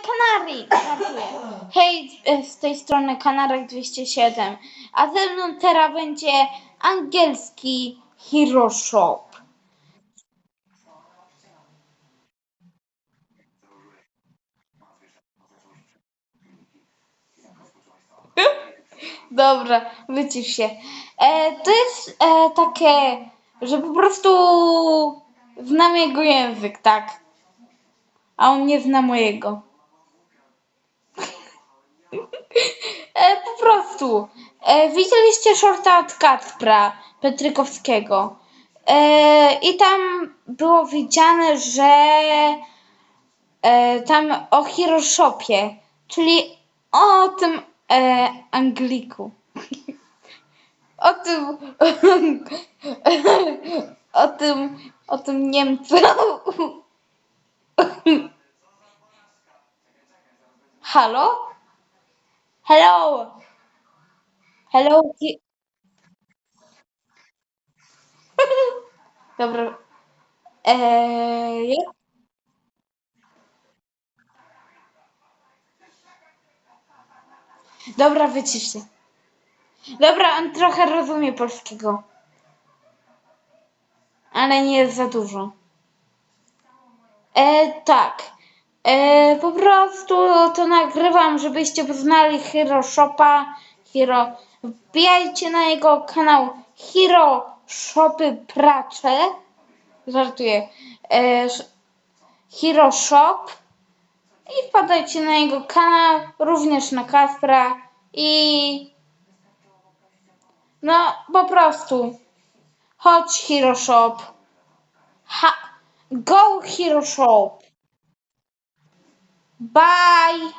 Kanary! Hej, e, z tej strony Kanarek 207. A ze mną teraz będzie angielski Hero Shop. Dobra, wycisz się. E, to jest e, takie, że po prostu znam jego język, tak? A on nie zna mojego. E, po prostu. E, widzieliście shorta od Kacpra Petrykowskiego. E, I tam było widziane, że e, tam o Hiroshopie, czyli o tym e, Angliku. O tym, o tym, o tym Niemcu. Halo? Hello? Hello? Ki- Dobra. Eee, Dobra, wycisz się. Dobra, on trochę rozumie polskiego. Ale nie jest za dużo. E, tak. E, po prostu to nagrywam, żebyście poznali Hero Shopa. Hero. Wbijajcie na jego kanał Hero Shopy Pracze. Żartuję. E, Hero Shop. I wpadajcie na jego kanał, również na Kaspra. I no po prostu chodź Hero Shop. Ha, go Hero Shop. Bye.